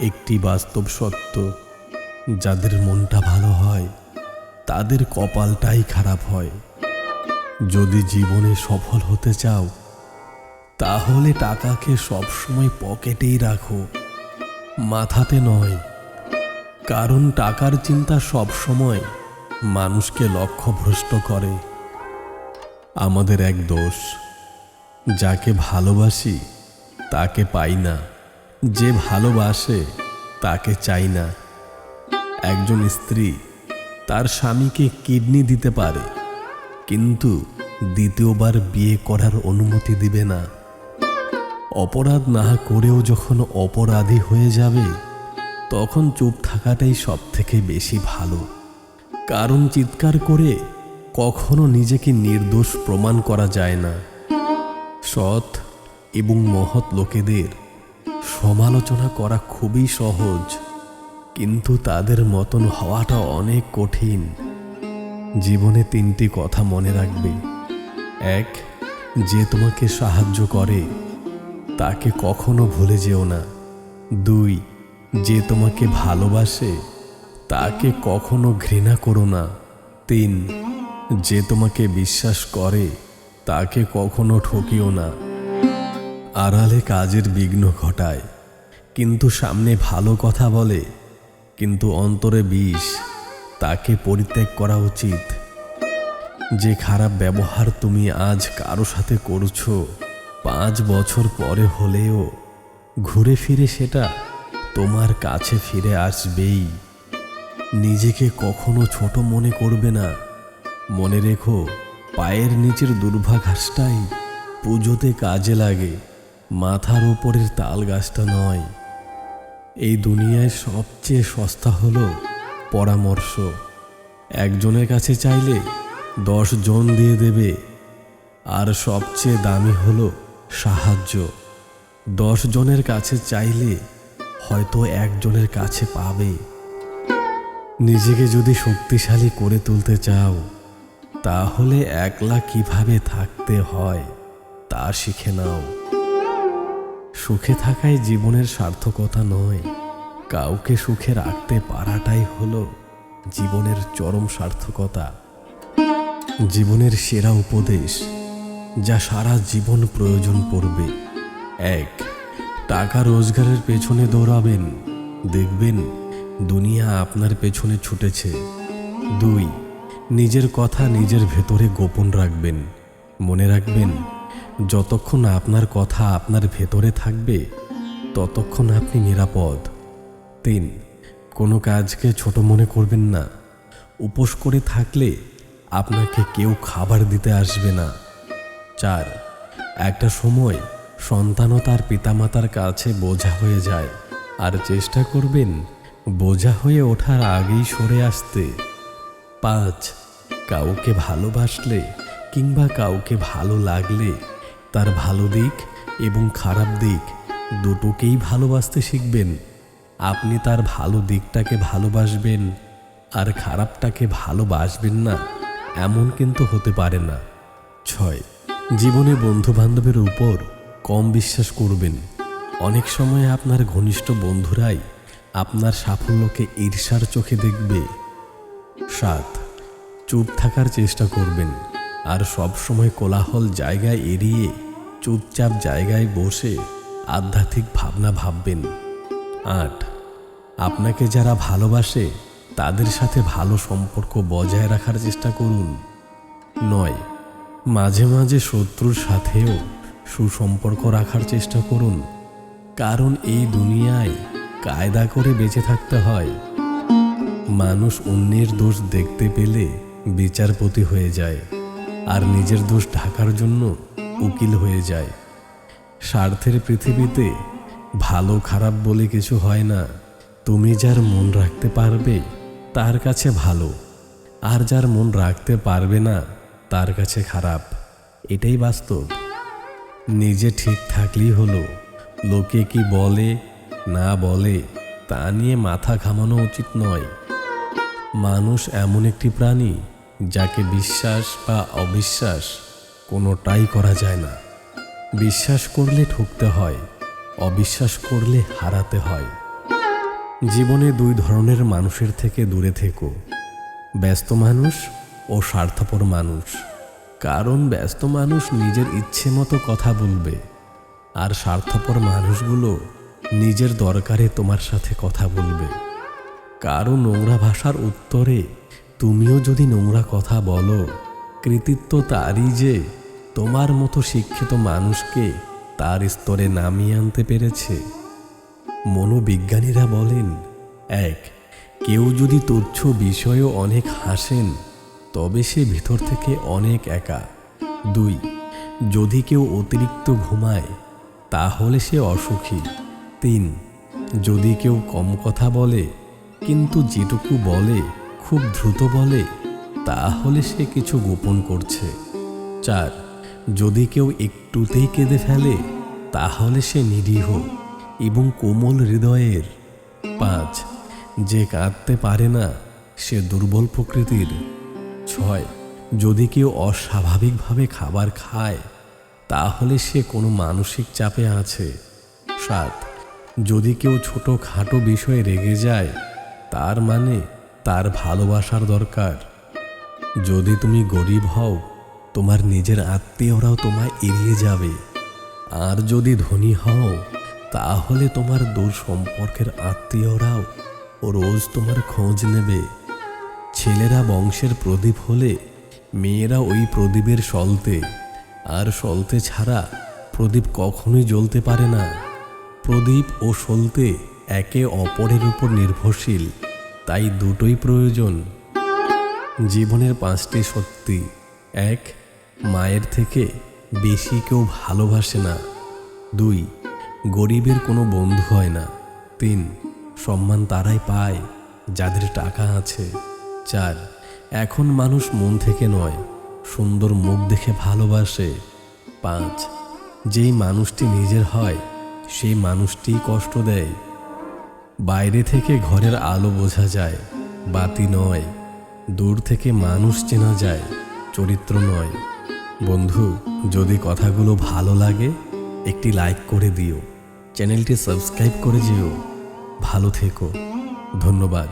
একটি বাস্তব সত্য। যাদের মনটা ভালো হয়, তাদের কপালটাই খারাপ হয়। যদি জীবনে সফল হতে চাও, তাহলে টাকাকে সবসময় পকেটেই রাখো। মাথাতে নয়, কারণ টাকার চিন্তা সবসময় মানুষকে লক্ষ্যভ্রষ্ট করে। আমাদের এক দোষ, যাকে ভালোবাসি, তাকে পাই না। যে ভালোবাসে তাকে চাই না। একজন স্ত্রী তার স্বামীকে কিডনি দিতে পারে, কিন্তু দ্বিতীয়বার বিয়ে করার অনুমতি দিবে না। অপরাধ না করেও যখন অপরাধী হয়ে যাবে, তখন চুপ থাকাটাই সব থেকে বেশি ভালো। কারণ চিৎকার করে কখনো নিজেকে নির্দোষ প্রমাণ করা যায় না। সৎ এবং মহৎ লোকেদের সমালোচনা করা খুবই সহজ, কিন্তু তাদের মতন হওয়াটা অনেক কঠিন। জীবনে তিনটি কথা মনে রাখবে। এক, যে তোমাকে সাহায্য করে, তাকে কখনো ভুলে যেও না। দুই, যে তোমাকে ভালোবাসে, তাকে কখনো ঘৃণা করো না। তিন, যে তোমাকে বিশ্বাস করে, তাকে কখনো ঠকিও না। আড়ালে কাজের বিঘ্ন ঘটায়। কিন্তু সামনে ভালো কথা বলে, কিন্তু অন্তরে বিষ, তাকে পরিত্যাগ করা উচিত। যে খারাপ ব্যবহার তুমি আজ কারও সাথে করছ, পাঁচ বছর পরে হলেও ঘুরে ফিরে সেটা তোমার কাছে ফিরে আসবেই। নিজেকে কখনো ছোট মনে করবে না। মনে রেখো, পায়ের নিচের দুর্ভাঘাসটাই পুজোতে কাজে লাগে। মাথার উপরের তাল গাছটা নয়। এই দুনিয়ায় সবচেয়ে সস্তা হলো পরামর্শ। একজনের কাছে চাইলে দশ জন দিয়ে দেবে। আর সবচেয়ে দামি হলো সাহায্য। দশ জনের কাছে চাইলে হয়তো একজনের কাছে পাবে। নিজেকে যদি শক্তিশালী করে তুলতে চাও, তাহলে একলা কীভাবে থাকতে হয় তা শিখে নাও। সুখে থাকাই জীবনের সার্থকতা নয়। কাউকে সুখে রাখতে পারাটাই হলো জীবনের চরম সার্থকতা। জীবনের সেরা উপদেশ যা সারা জীবন প্রয়োজন পড়বে। এক, টাকা রোজগারের পেছনে দৌড়াবেন। দেখবেন দুনিয়া আপনার পেছনে ছুটেছে। দুই, নিজের কথা নিজের ভেতরে গোপন রাখবেন। মনে রাখবেন যতক্ষণ আপনার কথা আপনার ভেতরে থাকবে, ততক্ষণ আপনি নিরাপদ। তিন, কোনো কাজকে ছোট মনে করবেন না। উপোস করে থাকলে আপনাকে কেউ খাবার দিতে আসবে না। চার, একটা সময় সন্তানও তার পিতামাতার কাছে বোঝা হয়ে যায়। আর চেষ্টা করবেন বোঝা হয়ে ওঠার আগেই সরে আসতে। পাঁচ, কাউকে ভালোবাসলে কিংবা কাউকে ভালো লাগলে তার ভালো দিক এবং খারাপ দিক দুটোকেই ভালোবাসতে শিখবেন। আপনি তার ভালো দিকটাকে ভালোবাসবেন আর খারাপটাকে ভালোবাসবেন না, এমন কিন্তু হতে পারে না। ছয়, জীবনে বন্ধু বান্ধবের উপর কম বিশ্বাস করবেন। অনেক সময় আপনার ঘনিষ্ঠ বন্ধুরাই আপনার সাফল্যকে ঈর্ষার চোখে দেখবে। সাত, চুপ থাকার চেষ্টা করবেন। আর সব সময় কোলাহল জায়গায় এড়িয়ে চুপচাপ জায়গায় বসে আধ্যাত্মিক ভাবনা ভাববেন। আট, আপনাকে যারা ভালোবাসে, তাদের সাথে ভালো সম্পর্ক বজায় রাখার চেষ্টা করুন। নয়, মাঝে মাঝে শত্রুর সাথেও সুসম্পর্ক রাখার চেষ্টা করুন। কারণ এই দুনিয়ায় কায়দা করে বেঁচে থাকতে হয়। মানুষ অন্যের দোষ দেখতে পেলে বিচারপতি হয়ে যায়। আর নিজের দোষ ঢাকার জন্য উকিল হয়ে যায়। স্বার্থের পৃথিবীতে ভালো খারাপ বলে কিছু হয় না। তুমি যার মন রাখতে পারবে, তার কাছে ভালো। আর যার মন রাখতে পারবে না, তার কাছে খারাপ। এটাই বাস্তব। নিজে ঠিক থাকলেই হলো। লোকে কি বলে, না বলে, তা নিয়ে মাথা ঘামানো উচিত নয়। মানুষ এমন একটি প্রাণী যাকে বিশ্বাস বা অবিশ্বাস কোনোটাই করা যায় না। বিশ্বাস করলে ঠকতে হয়, অবিশ্বাস করলে হারাতে হয়। জীবনে দুই ধরনের মানুষের থেকে দূরে থেকো, ব্যস্ত মানুষ ও স্বার্থপর মানুষ। কারণ ব্যস্ত মানুষ নিজের ইচ্ছে মতো কথা বলবে, আর স্বার্থপর মানুষগুলো নিজের দরকারে তোমার সাথে কথা বলবে। কারও নোংরা ভাষার উত্তরে তুমিও যদি নোংরা কথা বলো, কৃতিত্ব তারই যে তোমার মতো শিক্ষিত মানুষকে তার স্তরে নামিয়ে আনতে পেরেছে। মনোবিজ্ঞানীরা বলেন, এক, কেউ যদি তুচ্ছ বিষয়েও অনেক হাসেন, তবে সে ভিতর থেকে অনেক একা। দুই, যদি কেউ অতিরিক্ত ঘুমায়, তাহলে সে অসুখী। তিন, যদি কেউ কম কথা বলে, কিন্তু যেটুকু বলে খুব দ্রুত বলে, তাহলে সে কিছু গোপন করছে। চার, যদি কেউ একটুতেই কেঁদে ফেলে, তাহলে সে নিরীহ এবং কোমল হৃদয়ের। পাঁচ, যে কাঁদতে পারে না, সে দুর্বল প্রকৃতির। ছয়, যদি কেউ অস্বাভাবিকভাবে খাবার খায়, তাহলে সে কোনো মানসিক চাপে আছে। সাত, যদি কেউ ছোট খাটো বিষয়ে রেগে যায়, তার মানে তার ভালোবাসার দরকার। যদি তুমি গরিব হও, তোমার নিজের আত্মীয়রাও তোমায় এড়িয়ে যাবে। আর যদি ধনী হও, তাহলে তোমার দূর সম্পর্কের আত্মীয়রাও রোজ তোমার খোঁজ নেবে। ছেলেরা বংশের প্রদীপ হলে মেয়েরা ওই প্রদীপের সলতে। আর সলতে ছাড়া প্রদীপ কখনোই জ্বলতে পারে না। প্রদীপ ও সলতে একে অপরের উপর নির্ভরশীল। তাই দুটোই প্রয়োজন। জীবনের পাঁচটি সত্যি এক, মায়ের থেকে বেশি কেউ ভালোবাসে না। দুই, গরিবের কোনো বন্ধু হয় না। তিন, সম্মান তারাই পায় যাদের টাকা আছে। চার, এখন মানুষ মন থেকে নয়, সুন্দর মুখ দেখে ভালোবাসে। পাঁচ, যেই মানুষটি নিজের হয়, সেই মানুষটিই কষ্ট দেয়। বাইরে থেকে ঘরের আলো বোঝা যায়, বাতি নয়। দূর থেকে মানুষ চেনা যায়, চরিত্র নয়। বন্ধু, যদি কথাগুলো ভালো লাগে, একটি লাইক করে দিও। চ্যানেলটি সাবস্ক্রাইব করে যেও। ভালো থেকো। ধন্যবাদ।